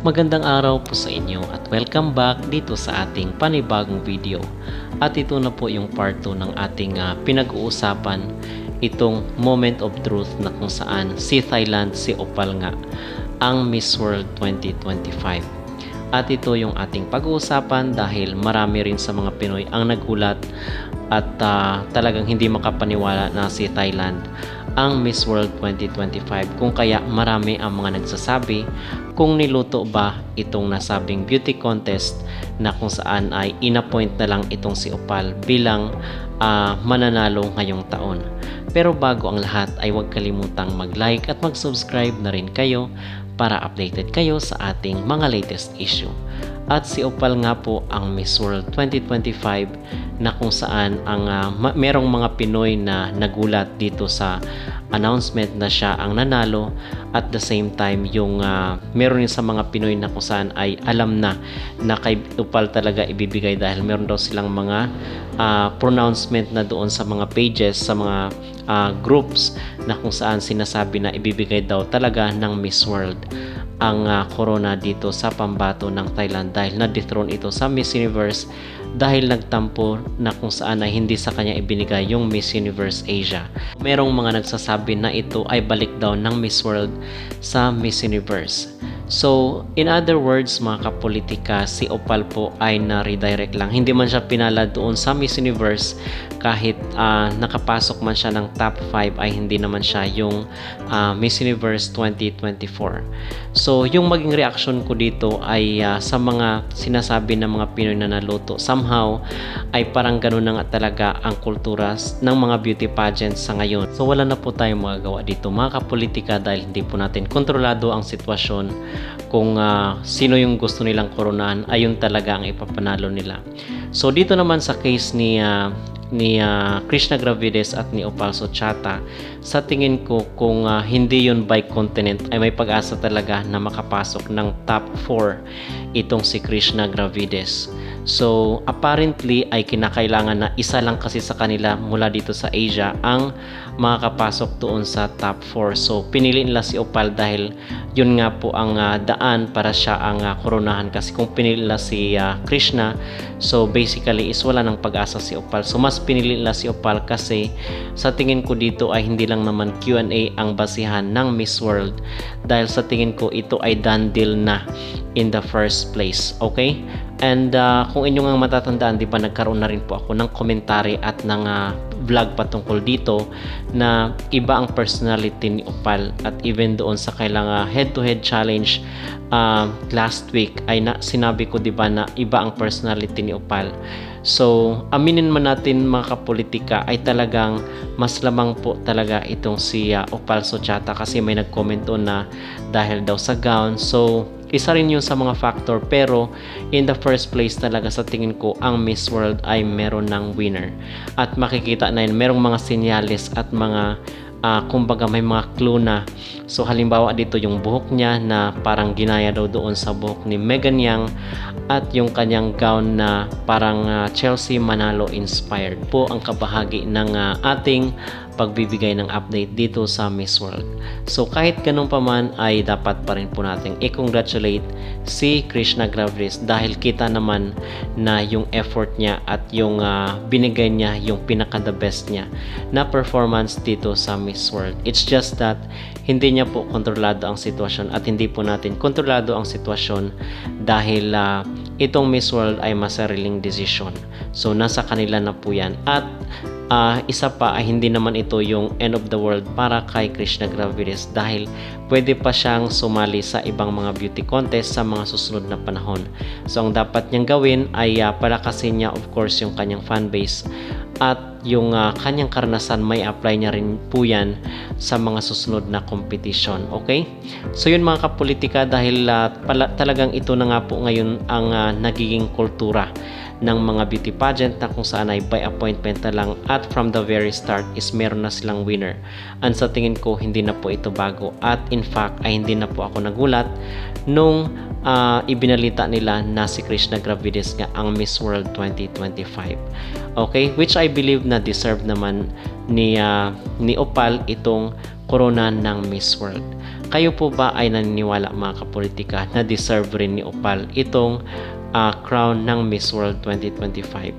Magandang araw po sa inyo at welcome back dito sa ating panibagong video. At ito na po yung part 2 ng ating ah, pinag-uusapan itong moment of truth na kung saan si Thailand, si Opal nga ang Miss World 2025. At ito yung ating pag-uusapan dahil marami rin sa mga Pinoy ang nagulat at ah, talagang hindi makapaniwala na si Thailand ang Miss World 2025 kung kaya marami ang mga nagsasabi kung niluto ba itong nasabing beauty contest na kung saan ay inappoint na lang itong si Opal bilang ah, mananalo ngayong taon. Pero bago ang lahat ay huwag kalimutang mag-like at mag-subscribe na rin kayo para updated kayo sa ating mga latest issue. At si Opal nga po ang Miss World 2025 na kung saan ang ma- merong mga Pinoy na nagulat dito sa announcement na siya ang nanalo. At the same time yung ah, meron din sa mga Pinoy na kung saan ay alam na na kay Opal talaga ibibigay dahil meron daw silang mga ah, pronouncement na doon sa mga pages sa mga ah, groups na kung saan sinasabi na ibibigay daw talaga ng Miss World ang ah, corona dito sa pambato ng Thailand dahil na-dethrone ito sa Miss Universe dahil nagtampo na kung saan ay hindi sa kanya ibinigay yung Miss Universe Asia. Merong mga nagsasabi na ito ay balik daw ng Miss World sa Miss Universe. So, in other words, mga kapolitika, si Opal po ay na-redirect lang. Hindi man siya pinala doon sa Miss Universe kahit ah, nakapasok man siya ng top 5 ay hindi naman siya yung ah, Miss Universe 2024. So, yung maging reaction ko dito ay ah, sa mga sinasabi ng mga Pinoy na naluto. Somehow, ay parang ganun na nga talaga ang kultura ng mga beauty pageants sa ngayon. So, wala na po tayong magagawa dito mga kapolitika dahil hindi po natin kontrolado ang sitwasyon kung ah, sino yung gusto nilang koronahan ayun talaga ang ipapanalo nila. So, dito naman sa case ni ah, ni ah, Krishna Gravides at ni Opal Sochata sa tingin ko kung ah, hindi yun by continent ay may pag-asa talaga na makapasok ng top 4 itong si Krishna Gravides so apparently ay kinakailangan na isa lang kasi sa kanila mula dito sa Asia ang makakapasok doon sa top 4 so pinili nila si Opal dahil yun nga po ang ah, daan para siya ang ah, koronahan. Kasi kung pinili nila si ah, Krishna so basically is wala ng pag-asa si Opal. So mas pinili nila si Opal kasi sa tingin ko dito ay hindi lang naman Q&A ang basihan ng Miss World. Dahil sa tingin ko ito ay done deal na in the first place. Okay and ah, kung inyong ang matatandaan di ba nagkaroon na rin po ako ng komentary at ng ah, vlog patungkol dito na iba ang personality ni Opal at even doon sa kailang head to head challenge ah, last week ay na, sinabi ko di ba na iba ang personality ni Opal So, aminin man natin mga kapolitika ay talagang mas lamang po talaga itong si uh, Opal Sochata kasi may nag-comment na dahil daw sa gown. So, isa rin yun sa mga factor pero in the first place talaga sa tingin ko ang Miss World ay meron ng winner. At makikita na yun, merong mga senyales at mga ah, kumbaga may mga clue na so halimbawa dito yung buhok niya na parang ginaya daw doon sa buhok ni Megan Yang at yung kanyang gown na parang ah, Chelsea Manalo inspired po ang kabahagi ng ah, ating pagbibigay ng update dito sa Miss World. So kahit ganun pa man ay dapat pa rin po nating i-congratulate si Krishna Gravis dahil kita naman na yung effort niya at yung ah, binigay niya yung pinaka the best niya na performance dito sa Miss World. It's just that hindi niya po kontrolado ang sitwasyon at hindi po natin kontrolado ang sitwasyon dahil ah, itong Miss World ay masariling decision. So nasa kanila na po yan at Ah, isa pa ay hindi naman ito yung end of the world para kay Krishna Gravides dahil pwede pa siyang sumali sa ibang mga beauty contest sa mga susunod na panahon. So ang dapat niyang gawin ay uh, palakasin niya of course yung kanyang fan base at yung ah, kanyang karanasan may apply niya rin po yan sa mga susunod na competition. Okay? So yun mga kapolitika dahil ah, pala, talagang ito na nga po ngayon ang ah, nagiging kultura ng mga beauty pageant na kung saan ay by appointment na lang at from the very start is meron na silang winner. And sa tingin ko hindi na po ito bago at in fact ay hindi na po ako nagulat nung ah, ibinalita nila na si Krishna Gravides nga ang Miss World 2025. Okay, which I believe na deserve naman ni ah, ni Opal itong corona ng Miss World. Kayo po ba ay naniniwala mga kapolitika na deserve rin ni Opal itong ah, crown ng Miss World 2025?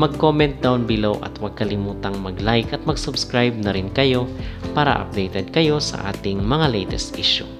Mag-comment down below at huwag kalimutang mag-like at mag-subscribe na rin kayo para updated kayo sa ating mga latest issue.